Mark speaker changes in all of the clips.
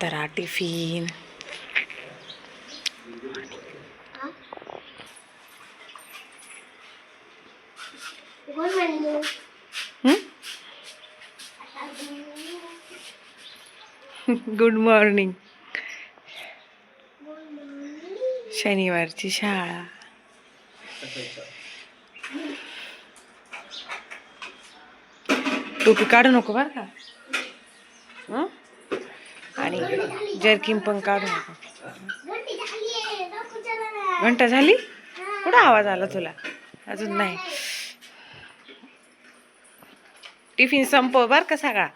Speaker 1: धरा tiffin
Speaker 2: good morning
Speaker 1: शनिवारची शाळा. टोपी काढू नको बरं का? हं? आणि जर्किन पण
Speaker 2: काढून झाली
Speaker 1: घंटा झाली? कुठं आवाज आला तुला? अजून नाही. टिफिन संपव बर का सगळा.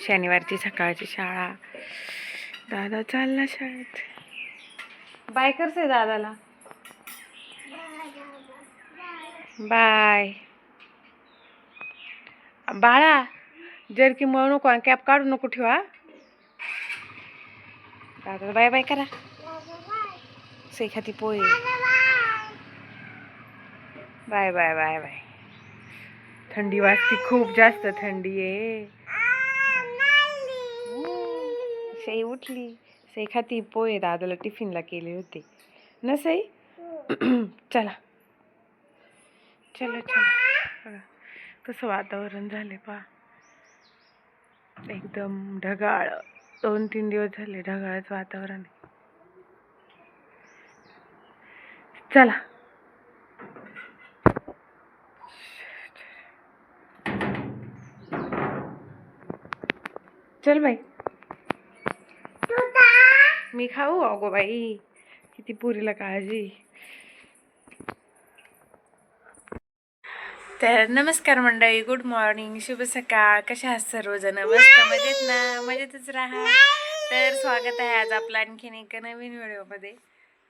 Speaker 1: शनिवारची सकाळची शाळा. दादा चालला शाळेत. बाय करते दादाला? बाय. बाळा. जर की नको आणि कॅप काढू नको ठेवा. दादा बाय बाय करा. सई खाती पोहे. Bye bye bye bye. थंडी वाजती खूप जास्त थंडी आहे. सई उठली. सई खाती पोहे. दादाला टिफिनला केले होते. ना सई? चला. चलो चला. कसं वातावरण झाले पा एकदम ढगाळ. दोन तीन दिवस झाले ढगाळच वातावरण आहे. चला. चल बाई. मी खाऊ अगो बाई. किती पुरीला काळजी. तर नमस्कार मंडळी गुड मॉर्निंग शुभ सकाळ. कशा आहात सर्वजण? मस्त मजेत ना? मजेतच राहा. तर स्वागत आहे आज आपलं आणखीन एका नवीन व्हिडिओमध्ये.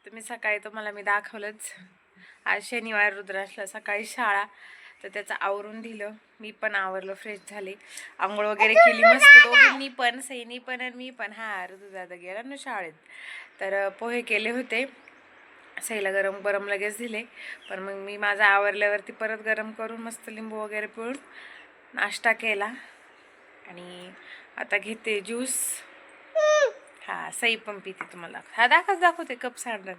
Speaker 1: तुम्ही सकाळी तुम्हाला मी दाखवलंच. आज शनिवार रुद्राशला सकाळी शाळा. तर त्याचं आवरून दिलं. मी पण आवरलं फ्रेश झाले. आंघोळ वगैरे केली मस्त. दोघींनी पण सैनी पण आणि मी पण. हा ऋतुदादा गेला ना शाळेत. तर पोहे केले होते. सईला गरम गरम लगेच दिले. पण मग मी माझा आवरल्यावरती परत गरम करून मस्त लिंबू वगैरे पिळून नाश्ता केला. आणि आता घेते ज्यूस. हा सई पण पिते तुम्हाला. हा दाखव दाखवते कप सांडण.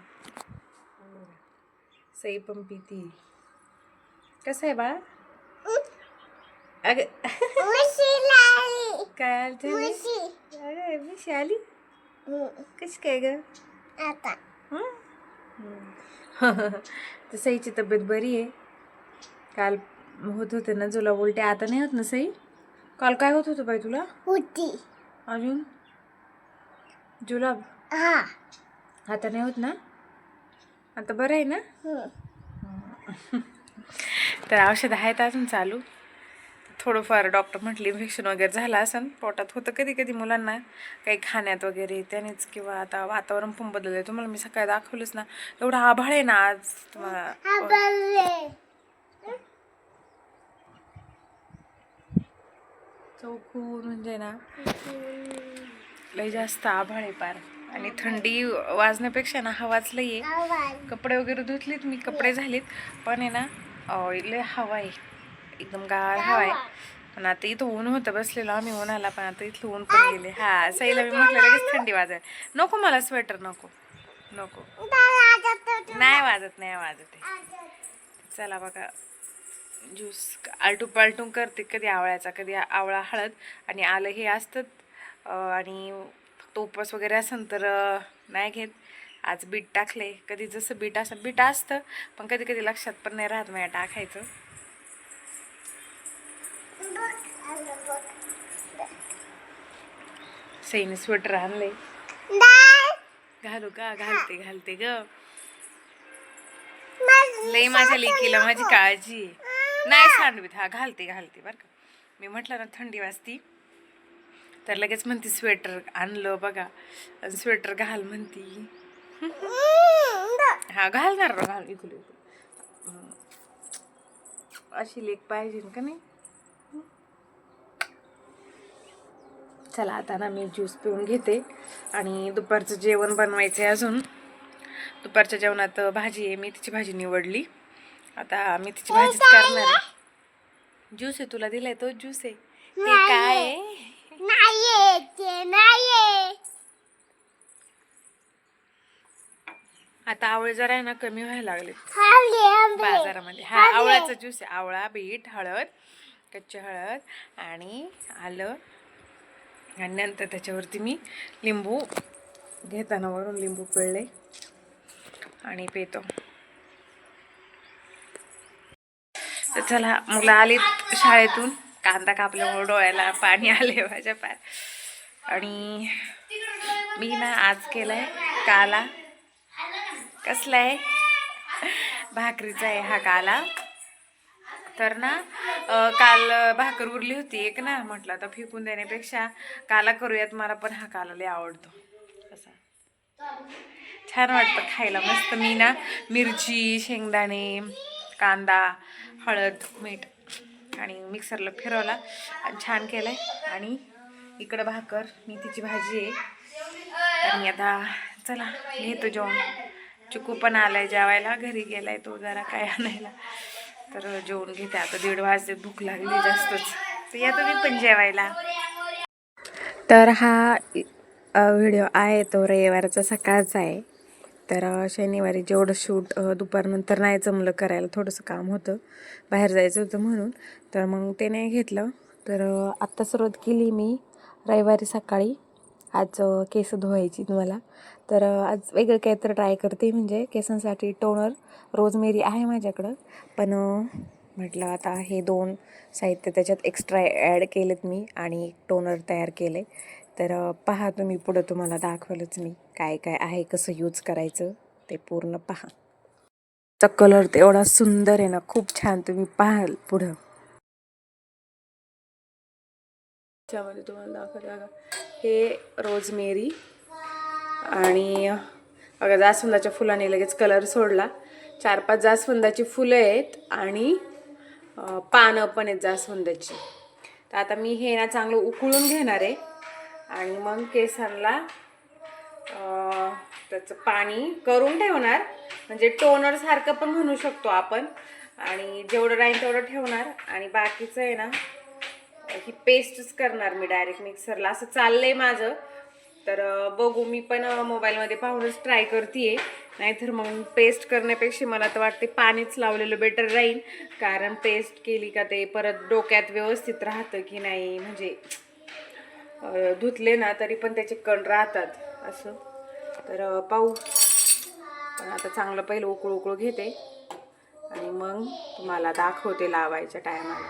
Speaker 1: सई पण पिते. कसं आहे बाळा? अगं. काय आलं. अगं मिशी आली? कशी काय ग?
Speaker 2: आता.
Speaker 1: तर सईची तब्येत बरी आहे. काल होत होते ना तुला उलट्या. आता नाही होत ना सई? काल काय होत होतं बाई तुला?
Speaker 2: होती.
Speaker 1: अजून? जुलाब
Speaker 2: हा.
Speaker 1: आता नाही होत ना? आता बरं आहे ना? तर औषध आहेत अजून चालू. थोडंफार डॉक्टर म्हटले इन्फेक्शन वगैरे झालं असेल पोटात होतं कधी कधी मुलांना. काही खाण्यात वगैरे त्यानेच किंवा आता वातावरण पण बदललं आहे तुम्हाला मी सकाळी दाखवलंच ना एवढा आभाळ आहे ना आज तुम्हाला चौकून म्हणजे ना लय जास्त आभाळ आहे पार. आणि थंडी वाजण्यापेक्षा ना हवाच लई आहे. कपडे वगैरे धुतलीत मी कपडे झालीत. पण आहे ना लय हवा आहे. एकदम गार हवा आहे पण आता इथं ऊन होतं बसलेलो आम्ही उन्हाला पण आता इथलं ऊन पण गेले. हा सईला मी म्हटलं लगेच थंडी वाजाय नको मला स्वेटर नको. नको. नाही वाजत नाही वाजत चला बघा. ज्यूस आलटू पालटून करते कधी आवळ्याचा कधी आवळा हळद. आणि आलं हे असतं. आणि फक्त उपवास वगैरे असेल तर नाही घेत. आज बीट टाकले कधी जसं बीट असं बीट असतं पण कधी कधी लक्षात पण नाही राहत माझ्या टाकायचं. सईने स्वेटर आणले घालू का? घालते घालते ग. लई माझ्या लेकीला माझी काळजी आहे. नाही सांडवीत हा घालते घालते बरं का. मी म्हटलं ना थंडी वाजती. तर लगेच म्हणती स्वेटर आणलं बघा. आणि स्वेटर घाल म्हणती. हा घालणार घाल इकडे. अशी लेक पाहिजे का नाही? चला आता ना मी ज्यूस पिऊन घेते. आणि दुपारचं जेवण बनवायचं आहे अजून. दुपारच्या जेवणात भाजी आहे मेथीची भाजी निवडली. आता मेथीची भाजीच करणार आहे. ज्यूस आहे तुला दिलाय तो ज्यूस आहे. ते काय आता आवळे जरा आहे ना कमी व्हायला लागले बाजारामध्ये. हा आवळ्याचा ज्यूस आहे. आवळा बीट हळद कच्ची हळद आणि आलं आणि नंतर त्याच्यावरती मी लिंबू घेताना वरून लिंबू पिळले आणि पितो तर चला मुलं आली शाळेतून. कांदा कापल्यामुळे डोळ्याला पाणी आले माझ्या पाय आणि मी ना आज केलाय काला. कसला आहे? भाकरीचा आहे हा काला. तर ना काल भाकर उरली होती एक ना म्हटलं आता फेकून देण्यापेक्षा काला करूयात मला पण हा काला लय आवडतो. असा. छान वाटतं खायला मस्त मी ना मिरची शेंगदाणे कांदा हळद मीठ आणि मिक्सरला फिरवला आणि छान केलंय. आणि इकडं भाकर मेथीची भाजी आहे. आणि आता चला घेतो जेवण. चुकू पण आलाय जेवायला घरी गेलाय तो जरा काय आणायला. तर जेवण घेते. आता दीड वाजते भूक लागली जास्तच. तर या तुम्ही पण जेवायला. तर हा व्हिडिओ आहे तो रविवारचा सकाळचा आहे. तर शनिवारी जेवढं शूट दुपारनंतर नाही जमलं करायला थोडंसं काम होतं. बाहेर जायचं होतं म्हणून. तर मग ते नाही घेतलं. तर आत्ता सुरुवात केली मी रविवारी सकाळी. आज केस धुवायची मला तर आज वेगळं काहीतरी ट्राय करते म्हणजे केसांसाठी टोनर रोजमेरी आहे माझ्याकडं. पण म्हटलं आता हे दोन साहित्य त्याच्यात एक्स्ट्रा ॲड केलेत मी आणि एक टोनर तयार केले तर पहा तुम्ही पुढं तुम्हाला दाखवलंच मी काय काय आहे कसं यूज करायचं ते पूर्ण पहा. चा कलर तेवढा एवढा सुंदर आहे ना खूप छान तुम्ही पाहाल पुढं. त्यामध्ये तुम्हाला दाखवलं हे रोजमेरी. आणि बघा जास्वंदाच्या फुलाने लगेच कलर सोडला. चार पाच जास्वंदाची फुलं आहेत आणि पानं पण आहेत जास्वंदाची. तर आता मी हे ना चांगलं उकळून घेणार आहे. आणि मग केसांना त्याचं पाणी करून ठेवणार. म्हणजे टोनरसारखं पण म्हणू शकतो आपण. आणि जेवढं राहील तेवढं ठेवणार. आणि बाकीचं आहे ना ही पेस्टच करणार मी डायरेक्ट मिक्सरला असं चाललंय माझं. तर बघू मी पण मोबाईलमध्ये पाहूनच ट्राय करते नाहीतर मग पेस्ट करण्यापेक्षा मला तर वाटते पाणीच लावलेलं बेटर राहील कारण पेस्ट केली का ते परत डोक्यात व्यवस्थित राहतं की नाही? म्हणजे धुतले ना तरी पण त्याचे कण राहतात. असं. तर पाहू. पण आता चांगलं पहिलं उकळू उकळू घेते. आणि मग तुम्हाला दाखवते लावायच्या टायमाला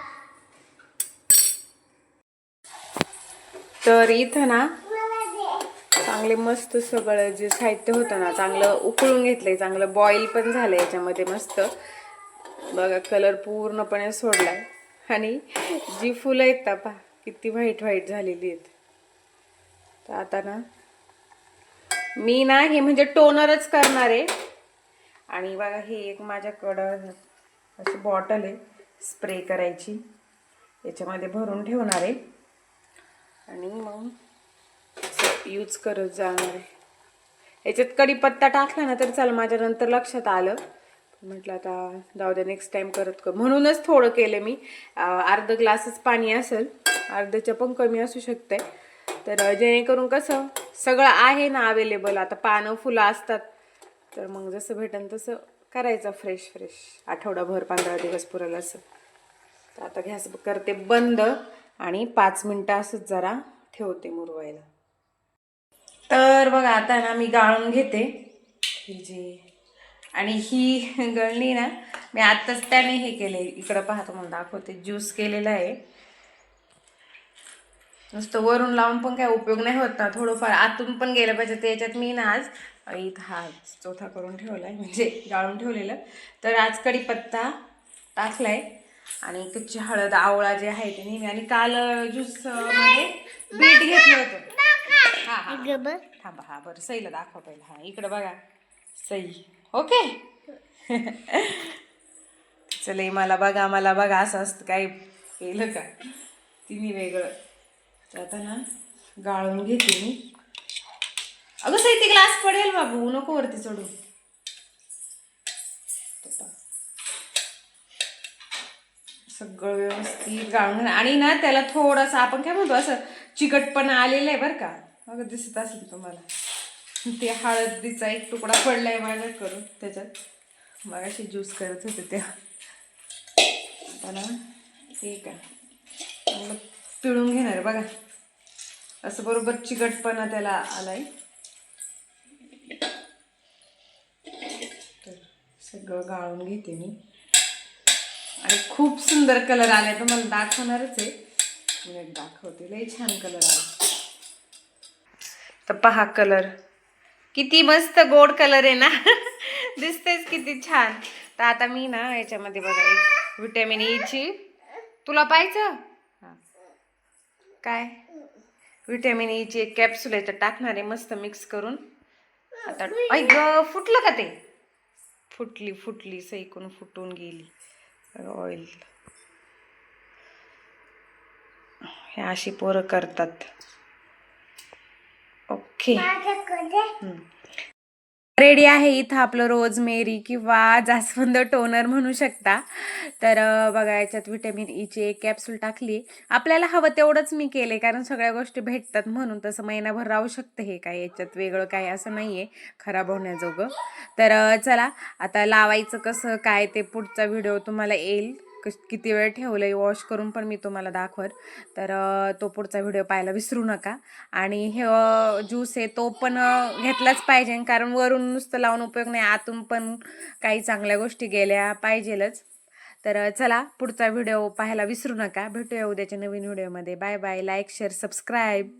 Speaker 1: तर इथं ना चांगले मस्त सगळं जे साहित्य होतं ना चांगलं उकळून घेतलंय चांगलं बॉईल पण झालं याच्यामध्ये मस्त. बघा कलर पूर्णपणे सोडलाय. आणि जी फुलं आहेत ना पहा किती व्हाईट व्हाईट झालेली आहेत. तर आता ना मी ना हे म्हणजे टोनरच करणार आहे. आणि बघा हे एक माझ्याकडं अशी बॉटल आहे स्प्रे करायची. याच्यामध्ये भरून ठेवणार आहे. आणि मग यूज करत जाणार आहे. याच्यात कढीपत्ता टाकला ना तर चल माझ्या नंतर लक्षात आलं. म्हटलं आता जाऊ द्या नेक्स्ट टाईम करत कर. म्हणूनच थोडं केलं मी. अर्धं अर्ध ग्लासच पाणी असेल अर्धंच्या पण कमी असू शकते तर जेणेकरून कसं सगळं आहे ना अवेलेबल आता पानं फुलं असतात. तर मग जसं भेटेल तसं करायचं फ्रेश फ्रेश आठवडाभर पंधरा दिवस पुरेल असं. तर आता गॅस करते बंद. आणि पाच मिनटं असंच जरा ठेवते मुरवायला. तर बघा आता ना मी गाळून घेते ही जी. आणि ही गळणी ना मी आत्ताच त्याने हे केले. इकडं पाहतो म्हणून दाखवते. ज्यूस केलेला आहे. नुसतं वरून लावून पण काय उपयोग नाही होत ना. थोडंफार आतून पण गेलं पाहिजे. त्याच्यात मी ना आज इथं हा चौथा करून ठेवला आहे म्हणजे गाळून ठेवलेलं. तर आज कढीपत्ता आहे आणि कच्ची हळद आवळा जे आहे ते नेहमी आणि काल ज्यूसमध्ये बीट घेतलं होतं. हा हा. थांबा हा बरं सईला दाखवा पहिला. हा इकडं बघा. सई. ओके? चले मला बघा मला बघा असं असतं काय केलं का? तिन्ही वेगळं. तर आता ना गाळून घेते मी. अगं सई ते ग्लास पडेल बाबू. नको वरती चढू. सगळं व्यवस्थित गाळून घ्या आणि ना त्याला थोडंसं आपण काय म्हणतो असं चिकटपणा आलेलं आहे बरं का. अगं दिसत असेल तुम्हाला. ते हळदीचा एक तुकडा पडलाय माझ्याकडून त्याच्यात. मगाशी ज्यूस करत होते त्या. त्याला ठीक आहे. मग पिळून घेणार आहे बघा. असं बरोबर चिकटपणा त्याला आलाय. तर सगळं गाळून घेते मी. आणि खूप सुंदर कलर आलाय तुम्हाला दाखवणारच आहे. मी दाखवते. लय छान कलर आला. तर पहा कलर. किती मस्त गोड कलर आहे ना. दिसतेच किती छान. तर आता मी ना याच्यामध्ये बघा एक ई ईची e तुला पाहिजे काय? विटॅमिन ईची e एक कॅप्सूल याच्यात टाकणार आहे. मस्त मिक्स करून. आता ऐ ग फुटलं का ते? फुटली फुटली. सैकून फुटून गेली. ऑइल हे अशी पोरं करतात. ओके. रेडी आहे इथं आपलं रोजमेरी किंवा जास्वंद टोनर म्हणू शकता. तर बघा याच्यात विटॅमिन ईची e एक कॅप्सूल टाकली. आपल्याला हवं तेवढंच मी केले कारण सगळ्या गोष्टी भेटतात म्हणून. तसं महिनाभर राहू शकतं हे काय याच्यात वेगळं काय असं नाही आहे खराब होण्याजोगं. तर चला आता लावायचं कसं काय ते पुढचा व्हिडिओ तुम्हाला येईल. कश किती वेळ ठेवलं आहे वॉश करून पण मी तुम्हाला दाखवत तर तो पुढचा व्हिडिओ पाहायला विसरू नका. आणि हे ज्यूस आहे तो पण घेतलाच पाहिजे. कारण वरून नुसतं लावून उपयोग नाही. आतून पण काही चांगल्या गोष्टी गेल्या पाहिजेलच. तर चला पुढचा व्हिडिओ पाहायला विसरू नका. भेटूया उद्याच्या नवीन व्हिडिओमध्ये. Bye bye. Like share subscribe.